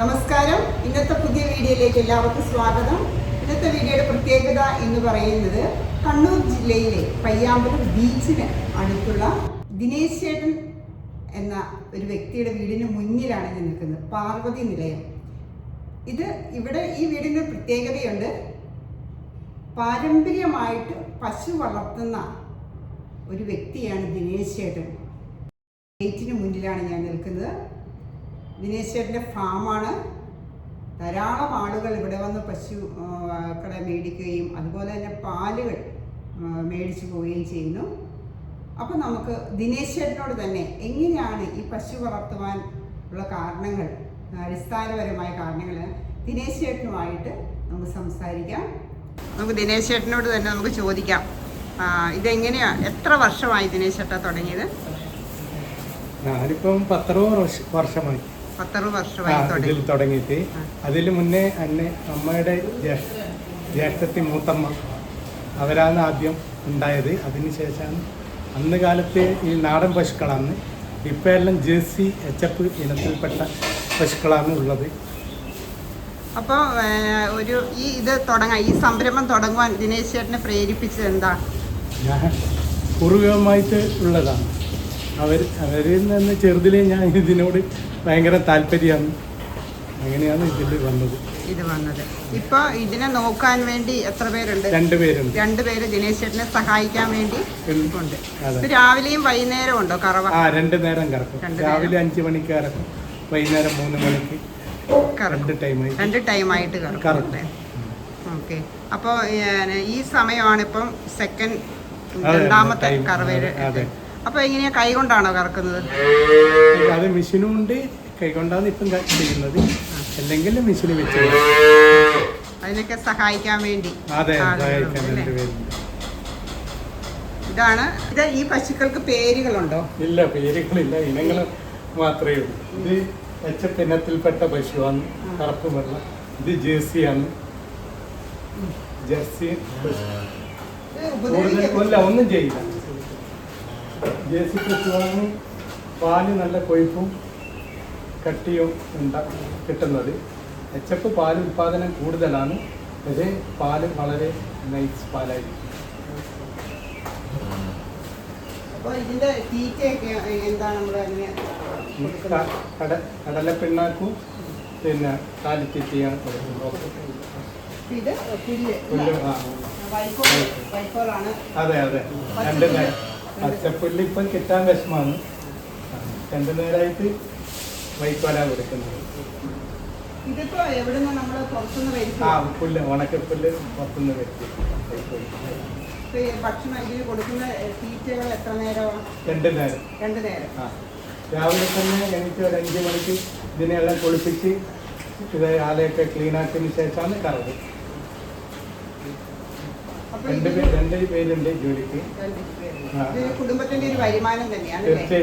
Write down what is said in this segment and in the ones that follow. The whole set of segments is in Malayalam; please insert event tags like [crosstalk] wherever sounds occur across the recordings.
നമസ്കാരം. ഇന്നത്തെ പുതിയ വീഡിയോയിലേക്ക് എല്ലാവർക്കും സ്വാഗതം. ഇന്നത്തെ വീഡിയോയുടെ പ്രത്യേകത എന്ന് പറയുന്നത് കണ്ണൂർ ജില്ലയിലെ പയ്യാമ്പലം ബീച്ചിന് അടുത്തുള്ള ദിനേശ് ചേട്ടൻ എന്ന ഒരു വ്യക്തിയുടെ വീടിന് മുന്നിലാണ് ഞാൻ നിൽക്കുന്നത്. പാർവതി നിലയം. ഇത് ഇവിടെ ഈ വീടിന് പ്രത്യേകതയുണ്ട്. പാരമ്പര്യമായിട്ട് പശു വളർത്തുന്ന ഒരു വ്യക്തിയാണ് ദിനേശ് ചേട്ടൻ. ഗേറ്റിന് മുന്നിലാണ് ഞാൻ നിൽക്കുന്നത്. ദിനേശ് ചേട്ടന്റെ ഫാമാണ്. ധാരാളം ആളുകൾ ഇവിടെ വന്ന് പശു കട മേടിക്കുകയും അതുപോലെ തന്നെ പാലുകൾ മേടിച്ചു പോവുകയും ചെയ്യുന്നു. അപ്പം നമുക്ക് ദിനേശ് ചേട്ടനോട് തന്നെ എങ്ങനെയാണ് ഈ പശു വളർത്തുവാൻ ഉള്ള കാരണങ്ങൾ അടിസ്ഥാനപരമായ കാരണങ്ങൾ ദിനേശ് ചേട്ടനുമായിട്ട് നമുക്ക് സംസാരിക്കാം. നമുക്ക് ദിനേശ് ചേട്ടനോട് തന്നെ നമുക്ക് ചോദിക്കാം. ഇതെങ്ങനെയാണ് ഇതെങ്ങനെയാ? എത്ര വർഷമായി ദിനേശ് തുടങ്ങിയത്? ഞാനിപ്പം പത്തറുപത് വർഷ- വർഷമായി. പത്തറുപത് വർഷമായി ഇതിൽ തുടങ്ങി. തുടങ്ങിയിട്ട്. അതിൽ മുന്നേ എന്നെ അമ്മയുടെ ജ്യേഷ്ഠ ജ്യേഷ്ഠത്തി മൂത്തമ്മ അവരാണ് ആദ്യം ഉണ്ടായത്. അതിനുശേഷമാണ് അന്ന് കാലത്ത് ഈ നാടൻ പശുക്കളാണ്. ഇപ്പം എല്ലാം ജേഴ്സി എച്ചപ്പ് ഇനത്തിൽപ്പെട്ട പശുക്കളാണ് ഉള്ളത്. അപ്പോൾ ഒരു ഈ ഇത് തുടങ്ങാൻ ഈ സംരംഭം തുടങ്ങുവാൻ ദിനേശ് ചേട്ടനെ പ്രേരിപ്പിച്ചത് എന്താ? ഞാൻ പൂർവികമായിട്ട് ഉള്ളതാണ്. അവർ അവരിൽ നിന്ന് ചെറുതിലേ ഞാൻ ഇതിനോട് ഭയങ്കര താല്പര്യമാണ്. അങ്ങനെയാണ് ഇതിൽ വന്നത്. ഇത് വന്നത്. ഇപ്പൊ ഇതിനെ നോക്കാൻ വേണ്ടി എത്ര പേരുണ്ട്? രണ്ടുപേരുണ്ട് രണ്ടുപേര് ദിനേശ് ചേട്ടനെ സഹായിക്കാൻ വേണ്ടി ഉണ്ട്. ഇത് രാവിലെയും വൈകുന്നേരം ഉണ്ടോ കറവ? ആ രണ്ട് നേരം കറക്കും. രാവിലെ അഞ്ചു മണിക്ക് കറക്കും വൈകുന്നേരം മൂന്ന് മണിക്ക് രണ്ട് ടൈമായി രണ്ട് ടൈമായിട്ട് കറക്കും. ഓക്കെ. അപ്പോൾ ഈ സമയമാണ് ഇപ്പം സെക്കൻഡ് രണ്ടാമത്തെ കറവേര് കറവയുടെ അപ്പോൾ എങ്ങനെയാ കൈ കൊണ്ടാണോ കറക്കുന്നത്? അത് മെഷീനും ഉണ്ട്. കൈ കൊണ്ടാണ് ഇപ്പം ചെയ്യുന്നത്. അല്ലെങ്കിൽ മെഷീന് വെച്ച് അതിനൊക്കെ സഹായിക്കാൻ വേണ്ടി. അതെ സഹായിക്കാൻ വേണ്ടി ഇതാണ്. ഇത് ഈ പശുക്കൾക്ക് പേരുകളുണ്ടോ? ഇല്ല പേരുകളില്ല. ഇനങ്ങൾ മാത്രമേ ഉള്ളൂ. ഇത് എച്ചപ്പ് ഇനത്തിൽപ്പെട്ട പശുവാണ്. കറുപ്പ് വെള്ളം. ഇത് ജേഴ്സിയാണ്. ജേഴ്സി ഒന്നും ഇത് കൂടുതൽ സി പശുവാണ് പാൽ നല്ല കൊഴുപ്പും കട്ടിയും ഉണ്ടാ കിട്ടുന്നത്. എഫ് പാൽ ഉൽപ്പാദനം കൂടുതലാണ്. പക്ഷേ പാൽ വളരെ നൈസ് പാലായിരിക്കും. കടലപ്പിണ്ണാക്കും പിന്നെ കാലിത്തീറ്റയാണ് കൊടുക്കുന്നത്. അതെ അതെ. രണ്ട് പച്ചപ്പുല്ല് ഇപ്പം കിട്ടാൻ വിഷമാണ് രണ്ടു നേരമായിട്ട് വൈക്കോല കൊടുക്കുന്നത്. ആ പുല്ല് ഉണക്കപ്പുല്ല് പുറത്തുനിന്ന് വരുത്തി. ഭക്ഷണം ഇതിന് കൊടുക്കുന്ന തീറ്റകൾ എത്ര നേരമാണ് രണ്ട് നേരം. രണ്ട് നേരം. ആ രാവിലെ തന്നെ എനിക്ക് ഒരു അഞ്ച് മണിക്ക് ഇതിനെല്ലാം കുളിപ്പിച്ച് ഇത് ആലയൊക്കെ ക്ലീൻ ആക്കിയതിന് ശേഷമാണ് കറവ്. രണ്ടു പേര് രണ്ട് പേരുണ്ട് ജോലിക്ക്. രണ്ട് പേര്. ആ, ഇത് ആ. കുടുംബത്തിന്റെ ഒരു വരുമാനം തന്നെയാണ് അല്ലേ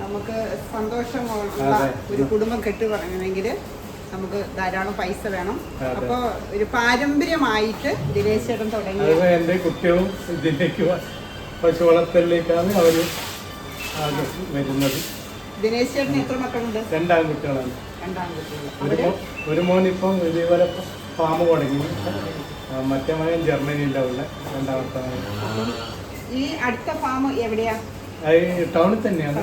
നമുക്ക് സന്തോഷമുള്ള ഒരു കുടുംബം കെട്ടി പറയണമെങ്കിൽ നമുക്ക് ധാരാളം പൈസ വേണം. അപ്പൊ ഒരു പാരമ്പര്യമായിട്ട് ദിനേശ് ചേട്ടൻ തുടങ്ങി എന്റെ കുട്ടികളും ഇതിലേക്ക് പശു വളർത്തലിലേക്കാണ് അവർ വരുന്നത്. ദിനേശ് ചേട്ടന് എത്ര മക്കളുണ്ട്? രണ്ടാൺകുട്ടികളാണ് രണ്ടാം കുട്ടികൾ ഒരു മോൻ ഇപ്പം ഇതേപോലെ ഫാം തുടങ്ങി. മറ്റേ മകൻ ജർമ്മനിയിലുള്ള രണ്ടാമത്തെ മകൻ ഈ അടുത്ത ഫാം എവിടെയാ? ടൗണിൽ തന്നെയാണ്.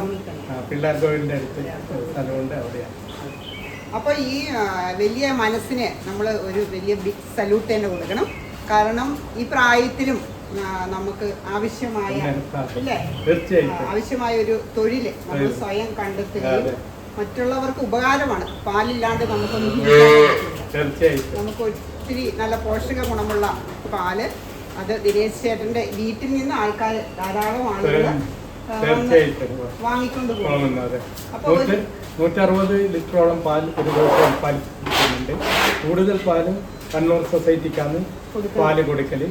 പിള്ളേർ കോവിലിന്റെ അടുത്ത് സ്ഥലമുണ്ട് അവിടെയാണ്. അപ്പോൾ ഈ വലിയ മനസ്സിന് നമ്മൾ ഒരു വലിയ ബിഗ് സല്യൂട്ട് തന്നെ കൊടുക്കണം. കാരണം ഈ പ്രായത്തിലും നമുക്ക് ആവശ്യമായ ആവശ്യമായ ഒരു തൊഴിൽ നമ്മൾ സ്വയം കണ്ടെത്തുകയും മറ്റുള്ളവർക്ക് ഉപകാരമാണ്. പാലില്ലാണ്ട് നമുക്കൊന്നും. നമുക്ക് ഒത്തിരി നല്ല പോഷക ഗുണമുള്ള പാൽ അത് ദിനേശ് ചേട്ടന്റെ വീട്ടിൽ നിന്ന് ആൾക്കാർ ധാരാളം ആളുകൾ വാങ്ങിക്കൊണ്ട് പോകും. പോകുന്നു അതെ. അപ്പോൾ നൂറ്ററുപത് ലിറ്ററോളം പാൽ ഒരു ദിവസം ഉൽപ്പാദിപ്പിക്കുന്നുണ്ട് കൂടുതൽ പാലും കണ്ണൂർ സൊസൈറ്റിക്കാണ്. പാൽ കൊടുക്കൽ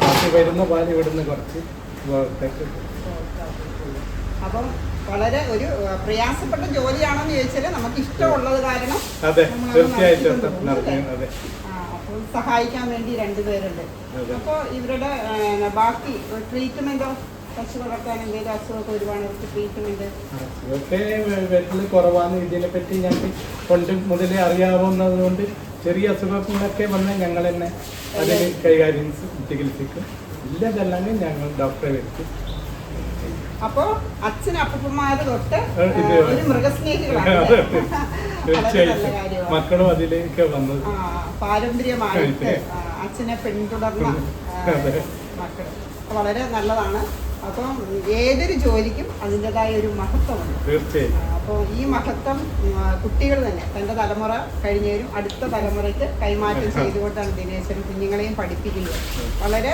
ബാക്കി വരുന്ന പാൽ ഇവിടുന്ന് കുറച്ച് അപ്പം വളരെ ഒരു പ്രയാസപ്പെട്ട ജോലിയാണെന്ന് ചോദിച്ചാൽ നമുക്ക് ഇഷ്ടമുള്ളത് കാരണം അതെ തീർച്ചയായിട്ടും? അതെ. സഹായിക്കാൻ വേണ്ടി രണ്ടുപേരുണ്ട്. അപ്പോൾ ഇവരുടെ ബാക്കി ട്രീറ്റ്മെന്റോ പശു വളർത്താൻ എന്തെങ്കിലും അസുഖമൊക്കെ ഒരുപാട് ട്രീറ്റ്മെന്റ് ഇതൊക്കെ വീട്ടിൽ കുറവാണ്. ഇതിനെ പറ്റി ഞങ്ങൾക്ക് കൊണ്ട് മുതലേ അറിയാവുന്നത് കൊണ്ട് ചെറിയ അസുഖങ്ങളൊക്കെ വന്ന് ഞങ്ങൾ തന്നെ അതിന് കൈകാര്യം ചികിത്സിക്കും. ഇല്ലതല്ലെങ്കിൽ ഞങ്ങൾ ഡോക്ടറെ വരുത്തും. അപ്പോ അച്ഛൻ അപ്പന്മാര് തൊട്ട് ഒരു മൃഗസ്നേഹികളാണ്. [laughs] തീർച്ചയായിട്ടും മക്കളും അതിലേക്ക് വന്നത് പാരമ്പര്യമായിട്ട് അച്ഛനെ പിന്തുടർന്ന. മക്കൾ വളരെ നല്ലതാണ്. അപ്പം ഏതൊരു ജോലിക്കും അതിന്റെതായ ഒരു മഹത്വമുണ്ട്. തീർച്ചയായും. അപ്പോൾ ഈ മഹത്വം കുട്ടികൾ തന്നെ തന്റെ തലമുറ കഴിഞ്ഞവരും അടുത്ത തലമുറയ്ക്ക് കൈമാറ്റം ചെയ്തുകൊണ്ടാണ് ദിനേശൻ കുഞ്ഞുങ്ങളെയും പഠിപ്പിക്കുന്നത്. വളരെ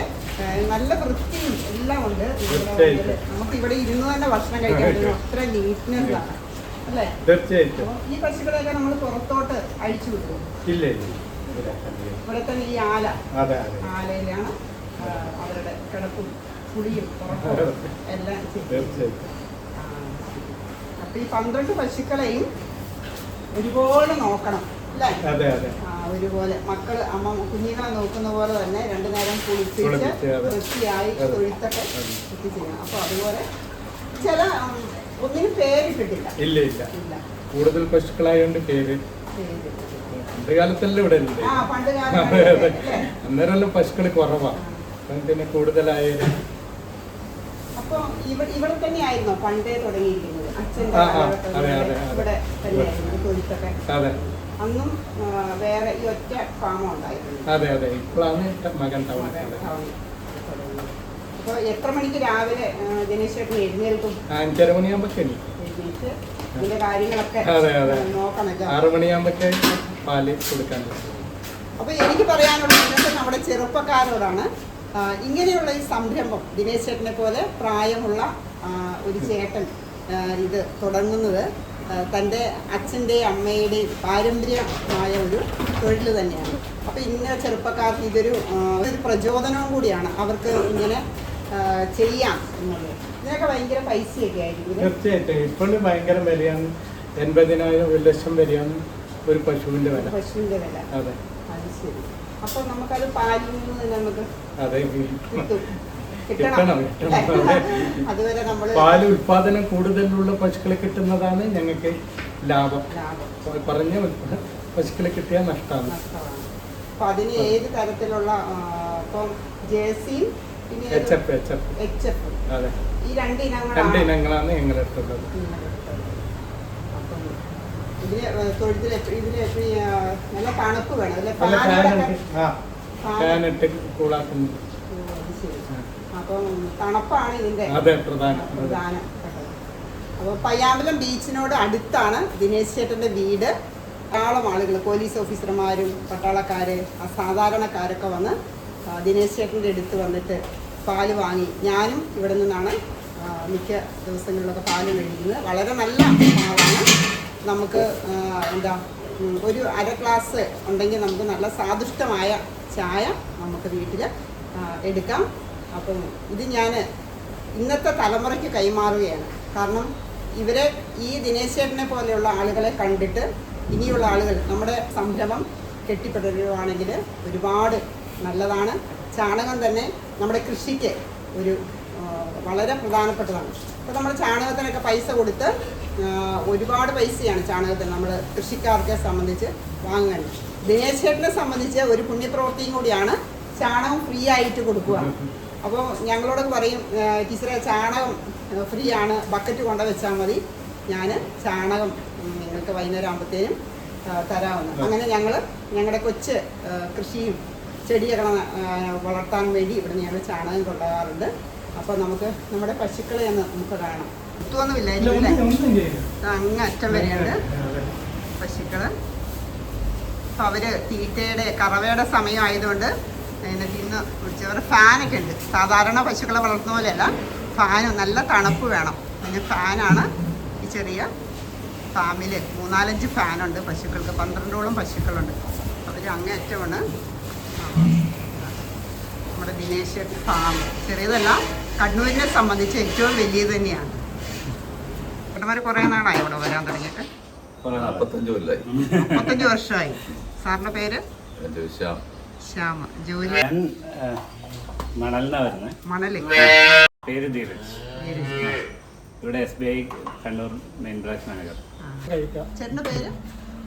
നല്ല വൃത്തിയും എല്ലാം ഉണ്ട് നമുക്ക് ഇവിടെ ഇരുന്ന് തന്നെ ഭക്ഷണം കഴിക്കാൻ [laughs] അത്ര നീറ്റ്നെസ് ആണ് തീർച്ചയായിട്ടും. ഈ പശുക്കളെയൊക്കെ നമ്മൾ പുറത്തോട്ട് അഴിച്ചു വിടും ഇല്ല ഇവിടെ തന്നെ. ഈ ആല. ആലയിലാണ് അവരുടെ കിടപ്പും കുളിയും ഉറക്കവും എല്ലാം തീർച്ചയായിട്ടും. അപ്പൊ ഈ പന്ത്രണ്ട് പശുക്കളെയും ഒരുപോലെ നോക്കണം അല്ലേ? ഒരുപോലെ. മക്കൾ അമ്മ കുഞ്ഞുങ്ങളെ നോക്കുന്ന പോലെ തന്നെ രണ്ടു നേരം കുളിപ്പിച്ച് വൃത്തിയായി തൊഴുത്തൊക്കെ ചെയ്യണം അപ്പൊ അതുപോലെ ചില ഒന്നിനും പേരിട്ടിട്ടില്ല. ഇല്ല ഇല്ല. കൂടുതൽ പശുക്കളായതുകൊണ്ട് പേര്. പണ്ട് കാലത്തല്ല ഇവിടെ ഉണ്ട്? അന്നേരമെല്ലാം പശുക്കൾ കുറവാണ് അപ്പം പിന്നെ കൂടുതലായാലും. അപ്പൊ ഇവിടെ ഇവിടെ തന്നെയായിരുന്നോ പണ്ടേ തുടങ്ങിയിരിക്കുന്നത്? അച്ഛന്റെ ഇവിടെ- തന്നെയായിരുന്നു തൊഴുത്തൊക്കെ. അതെ. അന്നും വേറെ ഈ ഒറ്റ ഫാമോ ഉണ്ടായിരുന്നു. അതെ അതെ. ഇപ്പോഴാണ് മകൻ ടൗണിൽ. അപ്പോൾ എത്ര മണിക്ക് രാവിലെ ദിനേശ് ചേട്ടൻ എഴുന്നേൽക്കും? അഞ്ചര മണിയാകുമ്പോഴേക്കും എഴുന്നേറ്റ് ഇതിന്റെ കാര്യങ്ങളൊക്കെ നോക്കണം ആറ് മണിയാകുമ്പോഴേക്കും പാൽ കൊടുക്കാൻ അപ്പൊ എനിക്ക് പറയാനുള്ളത് ഇന്നത്തെ നമ്മുടെ ചെറുപ്പക്കാരോടാണ് ഇങ്ങനെയുള്ള ഈ സംരംഭം ദിനേശ് ചേട്ടനെ പോലെ പ്രായമുള്ള ഒരു ചേട്ടൻ ഇത് തുടങ്ങുന്നത് തന്റെ അച്ഛന്റെയും അമ്മയുടെയും പാരമ്പര്യമായ ഒരു തൊഴിൽ തന്നെയാണ്. അപ്പോൾ ഇന്ന ചെറുപ്പക്കാർക്ക് ഇതൊരു ഒരു പ്രചോദനവും കൂടിയാണ്. അവർക്ക് ഇങ്ങനെ ചെയ്യാം എന്നുള്ളത്. ഇതിനൊക്കെ ഭയങ്കര പൈസയൊക്കെ ആയിരിക്കും ഇത്. തീർച്ചയായിട്ടും. ഇപ്പോഴും ഭയങ്കര വിലയാണ്. എൺപതിനായിരം ഒരു ലക്ഷം വരെയാണ് ഒരു പശുവിന്റെ വില. പശുവിന്റെ വില. അതെ. അത് ശരി. അപ്പോൾ നമുക്കത് പാലിൽ നിന്ന് നമുക്ക് അതെ പാൽ ഉൽപാദനം കൂടുതലുള്ള പശുക്കളെ കിട്ടുന്നതാണ് ഞങ്ങൾക്ക് ലാഭം. പറഞ്ഞ പശുക്കളെ കിട്ടിയാൽ നഷ്ടമാണ്. അപ്പൊ അതിന് ഏത് തരത്തിലുള്ള ഇപ്പം ജേഴ്സിയും ഈ രണ്ട് ഇനങ്ങളാണ് ഇനങ്ങളാണ് ഞങ്ങളുടെ അടുത്തുള്ളത് നിങ്ങളെടുത്തത്. അപ്പം ഇതിന് ഏ, തൊഴുത്തിൽ എപ്പ- ഇതിന് എപ്പഴും, ആ, നല്ല തണുപ്പ് വേണം. അപ്പം തണുപ്പാണ് ഇതിന്റെ പ്രധാനം പ്രധാന. അപ്പോൾ പയ്യാമ്പലം ബീച്ചിനോട് അടുത്താണ് ദിനേശ് ചേട്ടന്റെ വീട്. ധാരാളം ആളുകൾ പോലീസ് ഓഫീസർമാരും പട്ടാളക്കാര് സാധാരണക്കാരൊക്കെ വന്ന് ആ, കൂടി എടുത്ത് വന്നിട്ട് പാൽ വാങ്ങി. ഞാനും ഇവിടെ നിന്നാണ് മിക്ക ദിവസങ്ങളിലൊക്കെ പാൽ മേടിക്കുന്നത്. വളരെ നല്ല പാലാണ് നമുക്ക് എന്താ ഒരു അര ഗ്ലാസ് ഉണ്ടെങ്കിൽ നമുക്ക് നല്ല സ്വാദിഷ്ടമായ ചായ നമുക്ക് വീട്ടിൽ എടുക്കാം. അപ്പം ഇത് ഞാൻ ഇന്നത്തെ തലമുറയ്ക്ക് കൈമാറുകയാണ്. കാരണം ഇവരെ ഈ ദിനേശേട്ടനെ പോലെയുള്ള ആളുകളെ കണ്ടിട്ട് ഇനിയുള്ള ആളുകൾ നമ്മുടെ സംരംഭം കെട്ടിപ്പടുകയാണെങ്കിൽ ഒരുപാട് നല്ലതാണ്. ചാണകം തന്നെ നമ്മുടെ കൃഷിക്ക് ഒരു വളരെ പ്രധാനപ്പെട്ടതാണ്. അപ്പോൾ നമ്മൾ ചാണകത്തിനൊക്കെ പൈസ കൊടുത്ത് ഒരുപാട് പൈസയാണ് ചാണകത്തിന് നമ്മൾ കൃഷിക്കാർക്ക് സംബന്ധിച്ച് വാങ്ങുന്നത് ദിനേശ് ചേട്ടനെ സംബന്ധിച്ച് ഒരു പുണ്യപ്രവൃത്തിയും കൂടിയാണ് ചാണകം ഫ്രീ ആയിട്ട് കൊടുക്കുക. അപ്പോൾ ഞങ്ങളോടൊക്കെ പറയും "ആ, ടീച്ചറെ ചാണകം ഫ്രീ ആണ് ബക്കറ്റ് കൊണ്ട വെച്ചാൽ മതി. ഞാൻ ചാണകം നിങ്ങൾക്ക് വൈകുന്നേരം ആകുമ്പോഴത്തേനും തരാമെന്ന് അങ്ങനെ ഞങ്ങൾ ഞങ്ങളുടെ കൊച്ച് കൃഷിയും ചെടിയൊക്കെ വളർത്താൻ വേണ്ടി ഇവിടെ ഞങ്ങൾ ചാണകം കൊണ്ടുപോകാറുണ്ട്. അപ്പോൾ നമുക്ക് നമ്മുടെ പശുക്കളെ ഒന്ന് നമുക്ക് കാണാം. ചെയ്യില്ല. അങ്ങ് അറ്റം വരെയുണ്ട്. പശുക്കൾ. അപ്പോൾ അവർ തീറ്റയുടെ കറവയുടെ സമയമായതുകൊണ്ട് അതിനെ തിന്ന് കുടിച്ചവർ ഫാനൊക്കെ ഉണ്ട്. സാധാരണ പശുക്കളെ വളർത്തുന്ന പോലെയല്ല. ഫാന് നല്ല തണുപ്പ് വേണം. അതിന് ഫാനാണ് ഈ ചെറിയ ഫാമിൽ മൂന്നാലഞ്ച് ഫാനുണ്ട് പശുക്കൾക്ക്. പന്ത്രണ്ടോളം പശുക്കളുണ്ട്. അവർ അങ്ങേറ്റമാണ് നമ്മുടെ ദിനേശ് ഫാം ചെറിയതല്ല കണ്ണൂരിനെ സംബന്ധിച്ച് ഏറ്റവും വലിയത് തന്നെയാണ്. ഇവിടെ കുറേ നാളായി ഇവിടെ വരാൻ തുടങ്ങിയിട്ട്? മുപ്പത്തഞ്ച് വർഷമായി. സാറിന്റെ പേര്? ശ്യാമ. ജോലി? മണലിനാ വരുന്നത് മണൽ. പേര് ധീരജ്. ഇവിടെ S B I Kannur main branch manager. ചേട്ടന്റെ പേര്?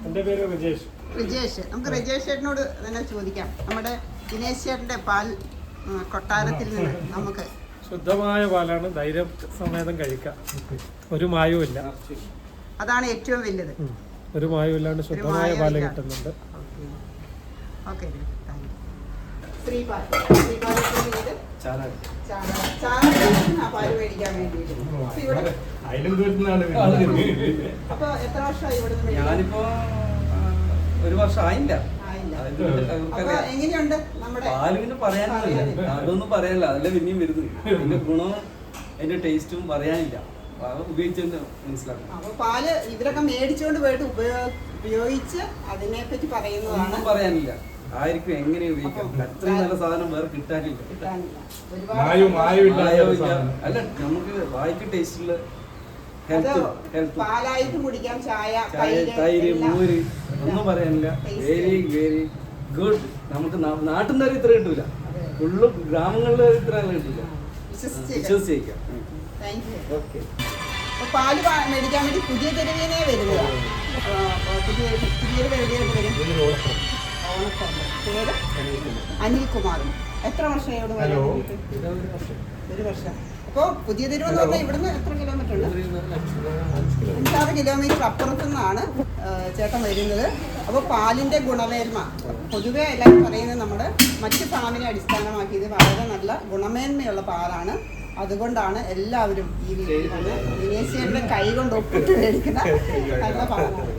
എന്റെ പേര് റിജേഷ്. റിജേഷ്. നമുക്ക് റിജേഷ് ചേട്ടനോട് തന്നെ ചോദിക്കാം. നമ്മുടെ ദിനേശ് ചേട്ടന്റെ പാൽ കൊട്ടാരത്തിൽ നിന്ന് നമുക്ക്. ശുദ്ധമായ പാലാണ് ധൈര്യം സമേതം കഴിക്കാം. ഒരു മായവുമില്ല അതാണ് ഏറ്റവും വലുത്. ഒരു മായവുമില്ലാണ്ട് ശുദ്ധമായ പാൽ. കിട്ടുന്നുണ്ട്. ഓക്കെ. ശ്രീപാൽ. ശ്രീപാലത്തിന്റെ ഞാനിപ്പോ ഒരു വർഷം ആയില്ല. പാലുവിന് പറയാനില്ല. അതൊന്നും പറയാനില്ല അതല്ല പിന്നെയും വരുന്നത് അതിന്റെ ഗുണവും അതിന്റെ ടേസ്റ്റും പറയാനില്ല. അത് ഉപയോഗിച്ചെന്ന് മനസ്സിലാക്കണം. അപ്പൊ പാൽ ഇതിലൊക്കെ മേടിച്ചുകൊണ്ട് പോയിട്ട് ഉപയോഗിച്ച് അതിനെ പറ്റി പറയുന്നതാണ് പറയാനില്ല. ആയിരിക്കും എങ്ങനെ ഉപയോഗിക്കാം? അത്രയും നല്ല സാധനം വേറെ കിട്ടാനില്ല. അല്ല നമുക്ക് വായിക്ക് ടേസ്റ്റിൽ ഹെൽത്ത് ഹെൽത്ത് പാലായിട്ട് കുടിക്കാം ചായ തൈര് മോര് ഒന്നും പറയാനില്ല. വെരി വെരി ഗുഡ് നമുക്ക് നാട്ടിൽ നിന്ന് ഇത്ര കിട്ടൂല. ഫുള്ള് ഗ്രാമങ്ങളിൽ ഇത്ര കിട്ടില്ല വിശ്വസിച്ചേക്കാം ഓക്കെ പാൽ മേടിക്കാൻ വേണ്ടി പുതിയ തെരുവിനെ വരുന്നത്. പുതിയ പുതിയൊരു തെരുവിലേക്ക് വരും പേര് അനിൽകുമാർ എത്ര വർഷമായി. ഒരു വർഷം. അപ്പോൾ പുതിയ തെരുവ് എന്ന് പറഞ്ഞാൽ ഇവിടുന്ന് എത്ര കിലോമീറ്റർ ഉണ്ട്? അഞ്ചാറ് കിലോമീറ്റർ അപ്പുറത്തു നിന്നാണ് ചേട്ടൻ വരുന്നത്. അപ്പോൾ പാലിന്റെ ഗുണമേന്മ. പൊതുവെ എല്ലാവരും പറയുന്നത് നമ്മുടെ മറ്റു ഫാമിനെ അടിസ്ഥാനമാക്കിയത് വളരെ നല്ല ഗുണമേന്മയുള്ള പാലാണ്. അതുകൊണ്ടാണ് എല്ലാവരും ഈ വീട്ടിൽ വന്ന് വിനേശിയുടെ കൈ കൊണ്ട് ഒപ്പിട്ട് മേടിക്കുന്ന നല്ല പാലാണ്.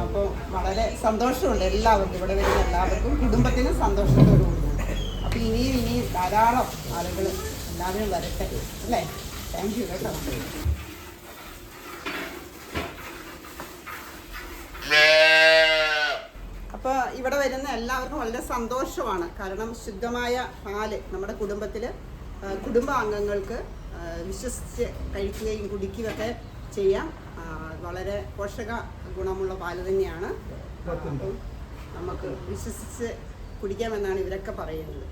അപ്പോൾ വളരെ സന്തോഷമുണ്ട് എല്ലാവർക്കും. ഇവിടെ വരുന്ന എല്ലാവർക്കും കുടുംബത്തിനും സന്തോഷത്തോടു കൂടി അപ്പോൾ ഇനിയും ഇനിയും ധാരാളം ആളുകൾ എല്ലാവരും വരട്ടെ. അല്ലേ? താങ്ക് യു കേട്ടോ. അപ്പോൾ ഇവിടെ വരുന്ന എല്ലാവർക്കും വളരെ സന്തോഷമാണ്. കാരണം ശുദ്ധമായ പാൽ നമ്മുടെ കുടുംബത്തിൽ കുടുംബാംഗങ്ങൾക്ക് വിശ്വസിച്ച് കഴിക്കുകയും കുടിക്കുകയൊക്കെ ചെയ്യാം. വളരെ പോഷക ഗുണമുള്ള പാൽ തന്നെയാണ്. നമുക്ക് വിശ്വസിച്ച് കുടിക്കാമെന്നാണ് ഇവരൊക്കെ പറയുന്നത്.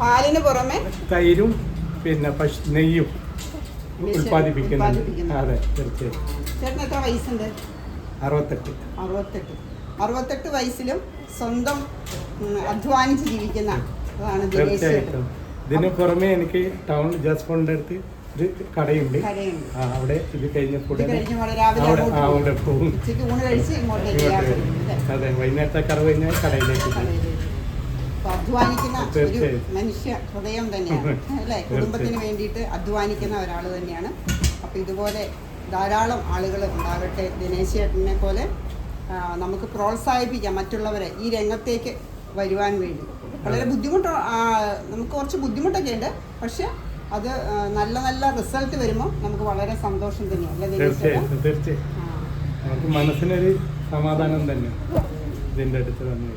പാലിന് പുറമെ തൈരും പിന്നെ നെയ്യും ഉൽപ്പാദിപ്പിക്കുന്നുണ്ട് അതെ തീർച്ചയായും ചേട്ടന് എത്ര വയസ്സുണ്ട്? അറുപത്തെട്ട്. അറുപത്തെട്ട്. അറുപത്തെട്ട് വയസ്സിലും സ്വന്തം അധ്വാനിച്ച് ജീവിക്കുന്ന അതാണ്. ഇതിന് പുറമെ എനിക്ക് ടൗൺ ജസ്റ്റ് അടുത്ത് ഒരു കടയുണ്ട്. ആ അവിടെ ഇത് കഴിഞ്ഞപ്പോൾ അവിടെ പോകും. അതെ വൈകുന്നേരത്തെ കറവ് കഴിഞ്ഞാൽ കടയിലേക്ക് അധ്വാനിക്കുന്ന ഒരു മനുഷ്യ ഹൃദയം തന്നെയാണ് അല്ലേ? കുടുംബത്തിന് വേണ്ടിയിട്ട് അധ്വാനിക്കുന്ന ഒരാൾ തന്നെയാണ്. അപ്പം ഇതുപോലെ ധാരാളം ആളുകൾ ഉണ്ടാകട്ടെ ദിനേശ് ചേട്ടനെ പോലെ നമുക്ക് പ്രോത്സാഹിപ്പിക്കാം മറ്റുള്ളവരെ ഈ രംഗത്തേക്ക് വരുവാൻ വേണ്ടി. വളരെ ബുദ്ധിമുട്ട് നമുക്ക് കുറച്ച് ബുദ്ധിമുട്ടൊക്കെ ഉണ്ട് പക്ഷെ അത് നല്ല നല്ല റിസൾട്ട് വരുമ്പോൾ നമുക്ക് വളരെ സന്തോഷം തന്നെയാണ് ചേട്ടാ? തീർച്ചയായും നമുക്ക് മനസ്സിനൊരു സമാധാനം തന്നെ ഇതിന്റെ അടുത്ത് തന്നെ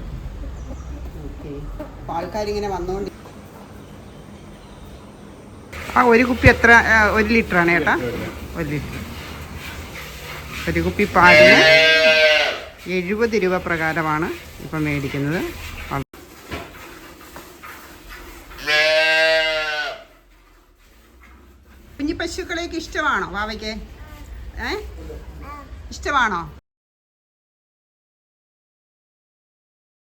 ആൾക്കാരിങ്ങനെ വന്നുകൊണ്ട് ആ ഒരു കുപ്പി എത്ര ഒരു ലിറ്റർ ആണ് ചേട്ടാ ഒരു ലിറ്റർ. ഒരു കുപ്പി പാലിന് എഴുപത് രൂപ പ്രകാരമാണ് ഇപ്പം മേടിക്കുന്നത്. കുഞ്ഞി ഇഷ്ടമാണോ വാവയ്ക്ക്? ഏ? ഇഷ്ടമാണോ?